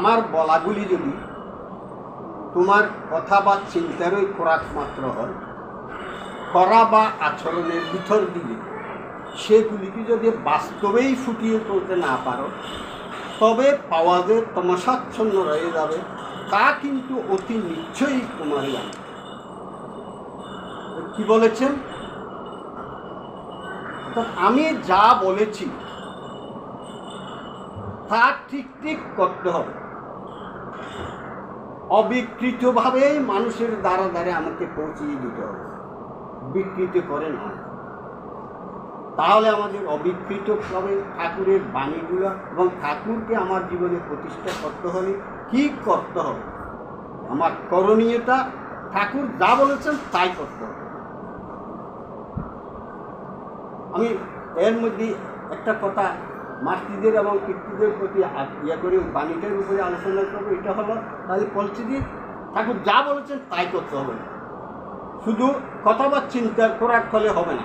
আমার বলাগুলি যদি তোমার কথা বা চিন্তারই খোরাক মাত্র হয়, করা বা আচরণের ভিতর দিলে সেগুলিকে যদি বাস্তবেই ফুটিয়ে তুলতে না পারো, তবে পাওয়া যে তমসাচ্ছন্ন রয়ে যাবে, তা কিন্তু অতি নিশ্চয়ই তোমার আনন্দ কি বলেছেন? আমি যা বলেছি, তা ঠিক ঠিক করতে হবে। অবিকৃতভাবে মানুষের দ্বারা দ্বারে আমাকে পৌঁছিয়ে দিতে হবে। বিকৃত করে না তাহলে আমাদের অবিকৃতভাবে ঠাকুরের বাণীগুলো এবং ঠাকুরকে আমার জীবনে প্রতিষ্ঠা করতে হলে কি করতে হবে? আমার করণীয়টা ঠাকুর যা বলেছেন তাই করতে হবে। আমি এর মধ্যে একটা কথা মাতৃদের এবং পিতৃদের প্রতি ইয়ে করে বাণীটার উপরে আলোচনা করব, এটা হলো তাহলে পরিস্থিতি ঠাকুর যা বলেছেন তাই করতে হবে না। শুধু কথা বা চিন্তার করার ফলে হবে না।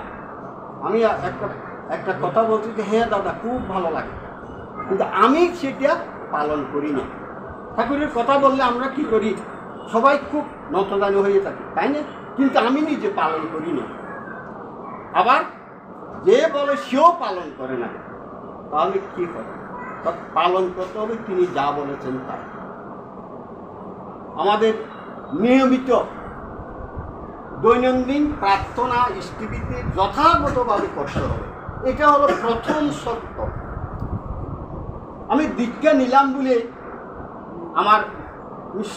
আমি একটা একটা কথা বলছি যে হ্যাঁ দাদা, খুব ভালো লাগে। কিন্তু আমি সেটা পালন করি না। ঠাকুরের কথা বললে আমরা কি করি? সবাই খুব নতদানি হয়ে থাকি, তাই না? কিন্তু আমি নিজে পালন করি না। আবার যে বলে সেও পালন করে না। তাহলে কি হবে? তা পালন করতে হবে, তিনি যা বলেছেন তাই। আমাদের নিয়মিত দৈনন্দিন প্রার্থনা স্থিতিতে যথাযথভাবে করতে হবে। এটা হলো প্রথম সত্য আমি দীক্ষা নিলাম বলে আমার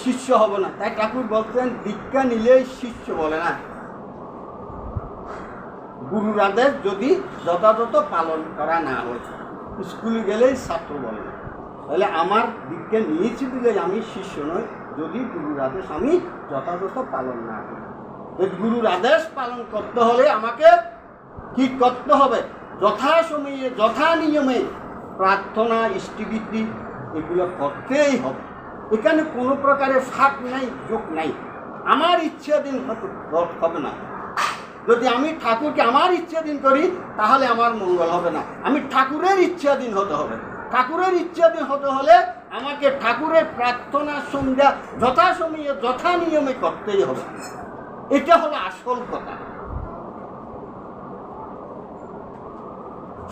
শিষ্য হব না। তাই ঠাকুর বলতেন দীক্ষা নিলেই শিষ্য বলে না। গুরুর আদেশ যদি যথাযথ পালন করা না হয়। স্কুলে গেলেই ছাত্র বলে। তাহলে আমার দীক্ষা নিয়েছি বলে আমি শিষ্য নই। যদি গুরুর আদেশ আমি যথাযথ পালন না করি। গুরুর আদেশ পালন করতে হলে আমাকে কি করতে হবে? যথাসময়ে, যথা নিয়মে প্রার্থনা, ইষ্টিবৃত্তি এগুলো করতেই হবে। এখানে কোনো প্রকারের ফাঁক নাই যোগ নাই। আমার ইচ্ছাধীন হবে না। যদি আমি ঠাকুরকে আমার ইচ্ছাধীন করি, তাহলে আমার মঙ্গল হবে না। আমি ঠাকুরের ইচ্ছাধীন হতে হবে। ঠাকুরের ইচ্ছাধীন হতে হলে আমাকে ঠাকুরের প্রার্থনা, সন্ধ্যা, যথাসময়ে, যথা নিয়মে করতেই হবে। এটা হলো আসল কথা।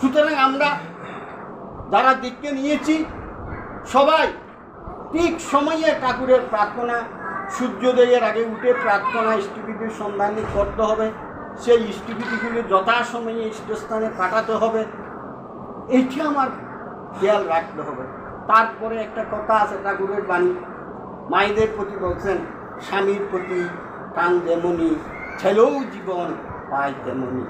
সুতরাং আমরা যারা দিককে নিয়েছি, সবাই ঠিক সময়ে ঠাকুরের প্রার্থনা, সূর্যোদয়ের আগে উঠে প্রার্থনা ইষ্টপিটির সন্ধান করতে হবে। সেই ইষ্টপিটিগুলি যথাসময়ে ইষ্টস্থানে পাঠাতে হবে। এইটা আমার খেয়াল রাখতে হবে। তারপরে একটা কথা আছে, ঠাকুরের বাণী। মায়েদের প্রতি বলছেন, স্বামীর প্রতি টান যেমনি ছেলেও জীবন পায় তেমনি।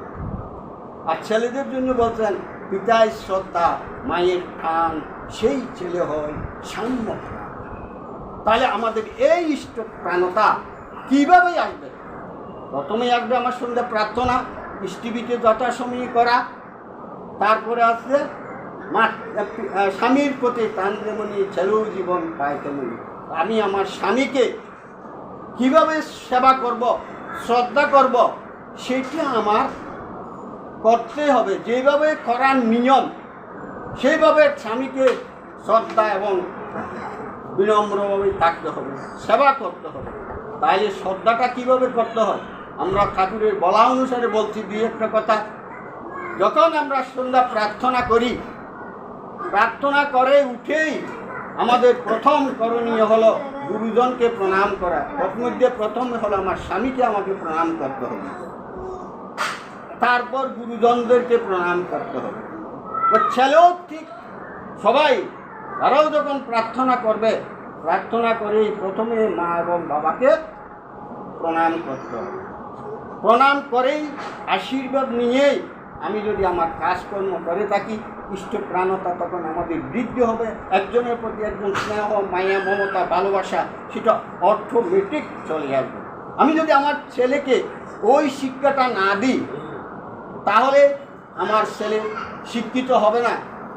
আর ছেলেদের জন্য বলছেন, পিতায় শ্রদ্ধা, মায়ের টান, সেই ছেলে হয় সাম্য তাহলে আমাদের এই ইষ্ট প্রাণতা কীভাবে আসবে? প্রথমেই আসবে আমার সঙ্গে প্রার্থনা ইষ্টিবিতে যথাসময়ে করা। তারপরে আহ, স্বামীর প্রতি প্রাণ যেমনি ছেলেও জীবন পায় তেমনি। আমি আমার স্বামীকে কীভাবে সেবা করব শ্রদ্ধা করব সেটা আমার করতে হবে। যেভাবে করার নিয়ম সেইভাবে স্বামীকে শ্রদ্ধা এবং বিনম্রভাবে থাকতে হবে সেবা করতে হবে। তাইলে শ্রদ্ধাটা কীভাবে করতে হয়? আমরা ঠাকুরের বলা অনুসারে বলছি, দুই একটা কথা। যখন আমরা সন্ধ্যা প্রার্থনা করি, প্রার্থনা করে উঠেই আমাদের প্রথম করণীয় হলো গুরুজনকে প্রণাম করা। ওর মধ্যে প্রথম হলো আমার স্বামীকে আমাকে প্রণাম করতে হবে। তারপর গুরুজনদেরকে প্রণাম করতে হবে। ছেলেও ঠিক সবাই, তারাও যখন প্রার্থনা করবে, প্রার্থনা করেই প্রথমে মা এবং বাবাকে প্রণাম করতে হবে। প্রণাম করেই, আশীর্বাদ নিয়েই আমি যদি আমার কাজকর্ম করে থাকি ইষ্ট প্রাণতা তখন আমাদের বৃদ্ধি হবে। একজনের প্রতি একজন স্নেহ, মায়া, মমতা, ভালোবাসা, সেটা অর্থমেটিক চলে আসবে। আমি যদি আমার ছেলেকে ওই শিক্ষাটা না দিই, তাহলে আমার ছেলে শিক্ষিত হবে না।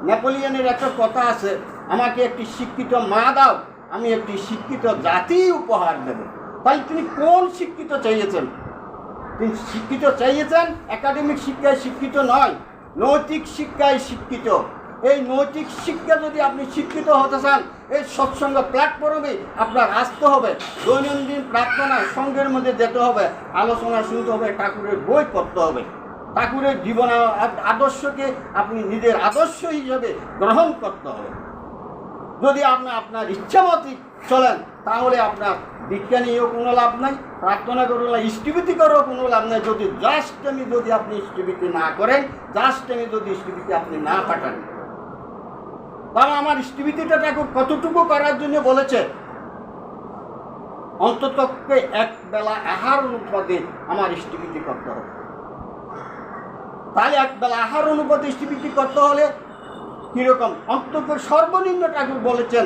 নেপোলিয়নের একটা কথা আছে, আমাকে একটি শিক্ষিত মা দাও, আমি একটি শিক্ষিত জাতি উপহার দেব। তাই তিনি কোন শিক্ষিত চাইয়েছেন? তিনি শিক্ষিত চাইয়েছেন, একাডেমিক শিক্ষায় শিক্ষিত নয়, নৈতিক শিক্ষায় শিক্ষিত। এই নৈতিক শিক্ষা যদি আপনি শিক্ষিত হতে চান, এই সৎসঙ্গ প্ল্যাটফর্মে আপনার আসতে হবে। দৈনন্দিন প্রার্থনায় সঙ্গের মধ্যে যেতে হবে, আলোচনা শুনতে হবে, ঠাকুরের বই পড়তে হবে। ঠাকুরের জীবন আদর্শকে আপনি নিজের আদর্শ হিসেবে গ্রহণ করতে হবে। যদি আপনি আপনার ইচ্ছা মতো চলেন, তাহলে আপনার নিয়েও কোনো লাভ নাই, প্রার্থনা করো না করেও কোনো লাভ নাই। যদি জাস্ট আমি যদি আপনি ইষ্টবিতি না করেন জাস্ট আমি যদি ইষ্টবিতি আপনি না পাঠান। তাহলে আমার ইষ্টবিতিটা ঠাকুর কতটুকু করার জন্য বলেছে? অন্ততকে এক বেলা আহার অনুপাতে আমার ইষ্টবিতি করতে হবে। তাহলে এক বেলা আহার অনুপাতে ইষ্টবিতি করতে হলে কীরকম? অন্তত সর্বনিম্ন ঠাকুর বলেছেন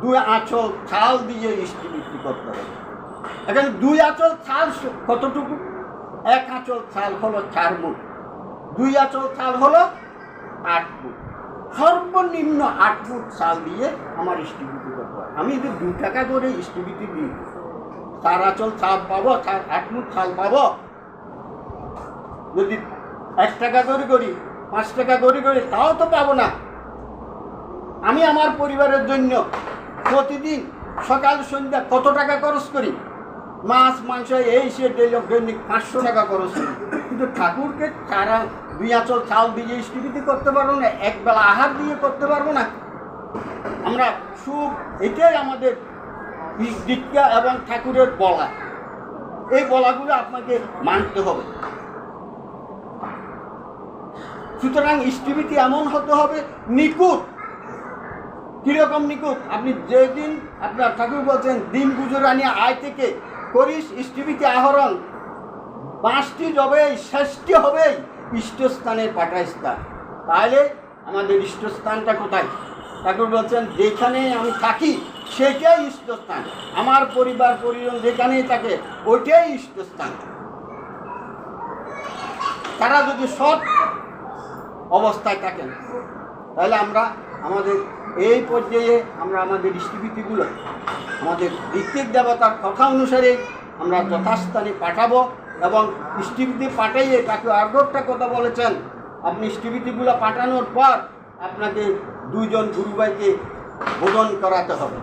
দুই আঁচল ছাল দিয়ে ইষ্টি বৃষ্টি করতে হবে। এখানে দুই আঁচল স- কতটুকু? এক আঁচল ছাল হলো চার মুখ দুই আঁচল ছাল হলো আট ফুট সর্বনিম্ন আট ফুট চাল দিয়ে আমার ইষ্টিবৃত্তি করতে হয়। আমি যদি দু টাকা করে ইষ্টিবৃত্তি দিই, চার আঁচল চাল পাবো, চার আট মুঠ চাল পাবো। যদি এক টাকা করে করি, পাঁচ টাকা করে করি, তাও তো পাবো না। আমি আমার পরিবারের জন্য প্রতিদিন সকাল, সন্ধ্যা কত টাকা খরচ করি? মাছ, মাংস, এই সে দৈনিক পাঁচশো টাকা খরচ করি। কিন্তু ঠাকুরকে তারা দুই আঁচল চাল দিয়ে স্থিতি করতে পারব না একবেলা আহার দিয়ে করতে পারব না। আমরা সুখ, এটাই আমাদের দীক্ষা এবং ঠাকুরের বলা। এই বলাগুলো আপনাকে মানতে হবে। সুতরাং ইষ্টিবিতি এমন হতে হবে নিকুট কীরকম নিকুট আপনি যেদিন আপনার ঠাকুর বলছেন, দিন গুজরানি আয় থেকে করিস ইষ্টিবিতি আহরণ। পাঁচটি যবেই শেষটি হবেই, ইষ্টস্থানের পাঠাস্থান তাহলে আমাদের ইষ্টস্থানটা কোথায়? ঠাকুর বলছেন, যেখানে আমি থাকি, সেটাই ইষ্টস্থান। আমার পরিবার, পরিজন যেখানেই থাকে, ওইটাই ইষ্টস্থান। তারা যদি সৎ অবস্থায় থাকেন তাহলে আমরা আমাদের এই পর্যায়ে আমরা আমাদের ইষ্টভীতিগুলো আমাদের ঋত্বিক দেবতার কথা অনুসারে আমরা যথাস্থানে পাঠাবো এবং ইষ্টভীতি পাঠাইয়ে তাকে আরও একটা কথা বলেছেন, আপনি ইষ্টভীতিগুলো পাঠানোর পর আপনাকে দুজন গুরুভাইকে বোধন করাতে হবে।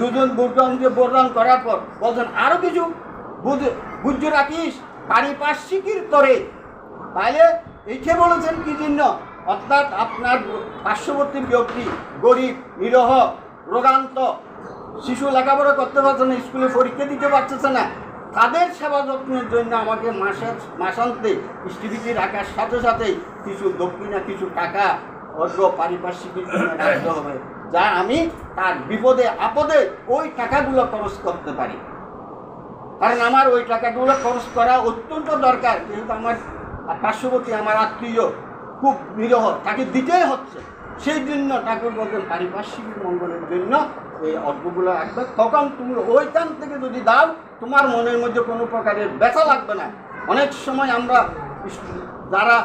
দুজন বোধনকে বোধন করার পর বলছেন আরও কিছু? বুঝ বুঝ রাখিস, পারিপার্শ্বিকের তরে। তাহলে এইকে বলেছেন কি জন্য? অর্থাৎ আপনার পার্শ্ববর্তী ব্যক্তি গরিব, নিরহ রোগান্ত শিশু লেখাপড়া করতে পারছে না, স্কুলে পরীক্ষা দিতে পারতেছে না, তাদের সেবা যত্নের জন্য আমাকে মাসের মাসান্তে স্থিতিটি রাখার সাথে সাথে কিছু দক্ষিণা, কিছু টাকা অর্ঘ পারিপার্শ্বিকের জন্য রাখতে হবে, যা আমি তার বিপদে, আপদে ওই টাকাগুলো খরচ করতে পারি। কারণ আমার ওই টাকাগুলো খরচ করা অত্যন্ত দরকার, যেহেতু আমার পার্শ্ববর্তী, আমার আত্মীয় খুব নিরহ তাকে দিতেই হচ্ছে। সেই জন্য ঠাকুর বলতেন পারিপার্শ্বিক মঙ্গলের জন্য এই অর্ঘগুলো রাখবে। তখন তুমি ওইখান থেকে যদি দাও, তোমার মনের মধ্যে কোনো প্রকারের ব্যথা লাগবে না। অনেক সময় আমরা যারা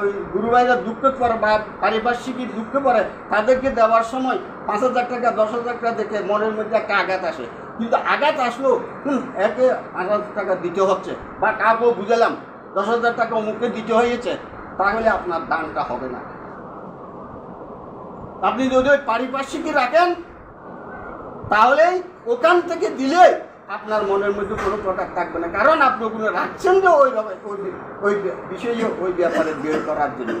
ওই গুরুভাইরা দুঃখ করে বা পারিপার্শ্বিক দুঃখ করে, তাদেরকে দেওয়ার সময় পাঁচ হাজার টাকা, দশ হাজার টাকা দেখে মনের মধ্যে একটা আঘাত আসে। কিন্তু আঘাত আসলো হুম, একে পাঁচ হাজার টাকা দিতে হচ্ছে। বা কাউকে বুঝালাম, দশ হাজার টাকা মুখে দিতে হয়েছে। তাহলে আপনার দানটা হবে না। আপনি যদি ওই পারিপার্শ্বিকই রাখেন, তাহলেই ওখান থেকে দিলে আপনার মনের মধ্যে কোনো প্রকার থাকবে না। কারণ আপনি ওগুলো রাখছেন যে ওই রকম- ওই ওই বিষয়ে ওই ব্যাপারে বের করার জন্য।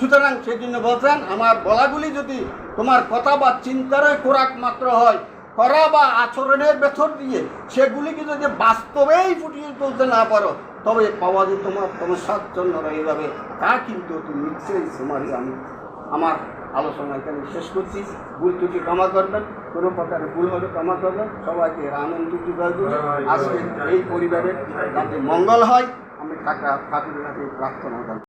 সুতরাং সেই জন্য বলছেন, আমার বলাগুলি যদি তোমার কথা বা চিন্তারই খোরাক মাত্র হয়, করা বা আচরণের ভেতর দিয়ে সেগুলিকে যদি বাস্তবেই ফুটিয়ে তুলতে না পারো তবে পাওয়া যে তোমার স্বাচ্ছন্দ্য রয়ে যাবে তা কিন্তু তুমি নিশ্চয়ই তোমারই আমি। আমার আলোচনা এখানে শেষ করছি। ভুল ত্রুটি ক্ষমা করবেন। কোনো প্রকারের ভুল হলে ক্ষমা করবেন। সবাইকে আনন্দ ত্রুটি আজকে এই পরিবারের যাতে মঙ্গল হয়। আমি টাকা ঠাকুরের কাছে প্রার্থনা করি।